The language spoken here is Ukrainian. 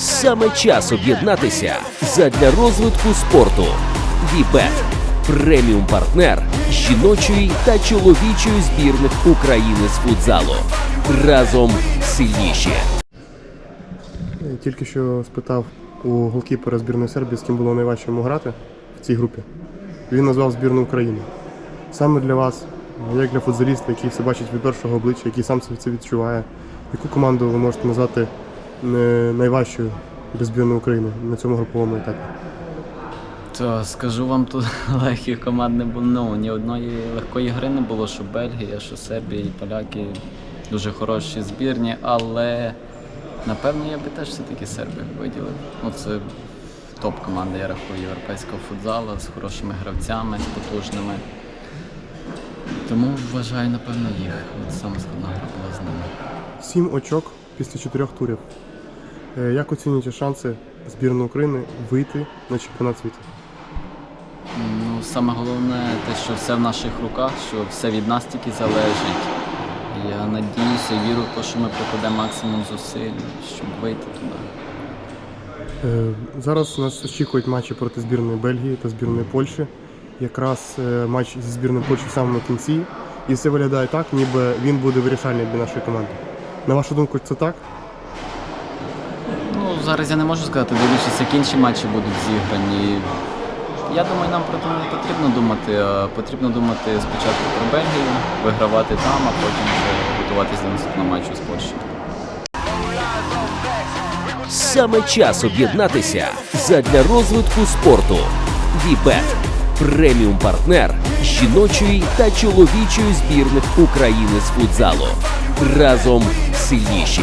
Саме час об'єднатися задля розвитку спорту. Вібет преміум партнер жіночої та чоловічої збірних України з футзалу. Разом сильніші. Тільки що спитав у голкіпера збірної Сербії, з ким було найважче йому грати в цій групі. Він назвав збірну України. Саме для вас, як для футболіста, який все бачить від першого обличчя, який сам це відчуває, яку команду ви можете назвати найважчою для збірної України на цьому груповому етапі? То скажу вам, тут легких команд не було. Ну, ні одної легкої гри не було, що Бельгія, що Сербія і поляки дуже хороші збірні, але напевно я би теж все-таки Сербію виділив. Ну, це топ-команда, я рахую, європейського футзалу з хорошими гравцями, з потужними. Тому вважаю, напевно, їх. От саме складна гра була з ними. Сім очок після чотирьох турів. Е, Як оцінюєте шанси збірної України вийти на чемпіонат світу? Ну, саме головне те, що все в наших руках, що все від нас тільки залежить. Я надіюся і вірю в те, що ми прикладемо максимум зусиль, щоб вийти туди. Е, Зараз нас очікують матчі проти збірної Бельгії та збірної Польщі. Якраз е, матч зі збірною Польщі в самому кінці. І все виглядає так, ніби він буде вирішальний для нашої команди. На вашу думку, це так? Зараз я не можу сказати, дивлячись, як інші матчі будуть зіграні. Я думаю, нам про це не потрібно думати, потрібно думати спочатку про Бельгію, вигравати там, а потім вже готуватися до наступного матчу з Польщею. Саме час об'єднатися задля розвитку спорту. Вібет преміум партнер жіночої та чоловічої збірних України з футзалу. Разом сильніші.